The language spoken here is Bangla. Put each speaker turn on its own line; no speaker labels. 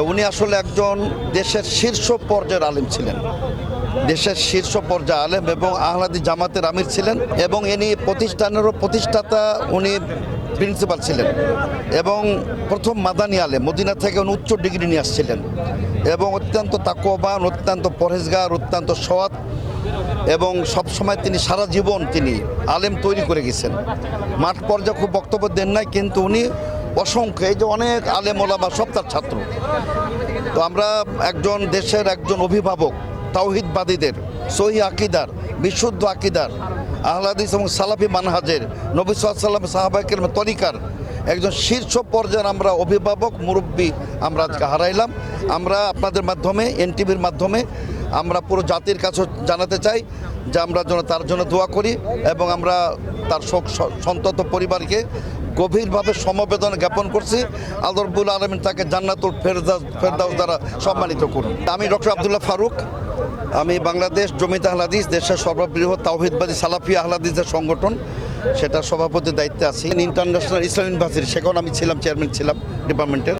তো উনি আসলে একজন দেশের শীর্ষ পর্যায়ের আলেম ছিলেন। দেশের শীর্ষ পর্যায়ে আলেম এবং আহলাদি জামাতের আমির ছিলেন এবং ইনি প্রতিষ্ঠানেরও প্রতিষ্ঠাতা উনি প্রিন্সিপাল ছিলেন এবং প্রথম মাদানি আলেম, মদিনা থেকে উনি উচ্চ ডিগ্রি নিয়ে আসছিলেন এবং অত্যন্ত তাকবান অত্যন্ত পরহেজগার, অত্যন্ত সৎ এবং সবসময় তিনি সারা জীবন তিনি আলেম তৈরি করে গেছেন। মাঠ পর্যায়ে খুব বক্তব্য দেন নাই, কিন্তু উনি অসংখ্য, এই যে অনেক আলেম ওলামা সব তার ছাত্র। তো আমরা একজন দেশের একজন অভিভাবক, তাওহিদবাদীদের, সহি আকিদার, বিশুদ্ধ আকিদার, আহলাদিস এবং সালাফি মানহাজের, নবী সাল্লাম সাহাবাকের তরিকার একজন শীর্ষ পর্যায়ের আমরা অভিভাবক, মুরব্বী আমরা আজকে হারাইলাম। আমরা আপনাদের মাধ্যমে, এনটিভির মাধ্যমে আমরা পুরো জাতির কাছে জানাতে চাই যে আমরা যেন তার জন্য দোয়া করি এবং আমরা তার শোক সন্তত পরিবারকে গভীরভাবে সমবেদনা জ্ঞাপন করছি। আল্লাহ রব্বুল আলমিন তাকে জান্নাতুল ফেরদাস ফেরদাউস দ্বারা সম্মানিত করুন। আমি ডক্টর আবদুল্লাহ ফারুক। আমি বাংলাদেশ জমিত আহলাদিস, দেশের সর্ববৃহৎ তাওহিদবাদী সালাফি আহলাদিসের সংগঠন। সেটা সভাপতির দায়িত্বে আছি। ইন্টারন্যাশনাল ইসলাম ইউনিভার্সিটি, সেখানে আমি ছিলাম, চেয়ারম্যান ছিলাম ডিপার্টমেন্টের।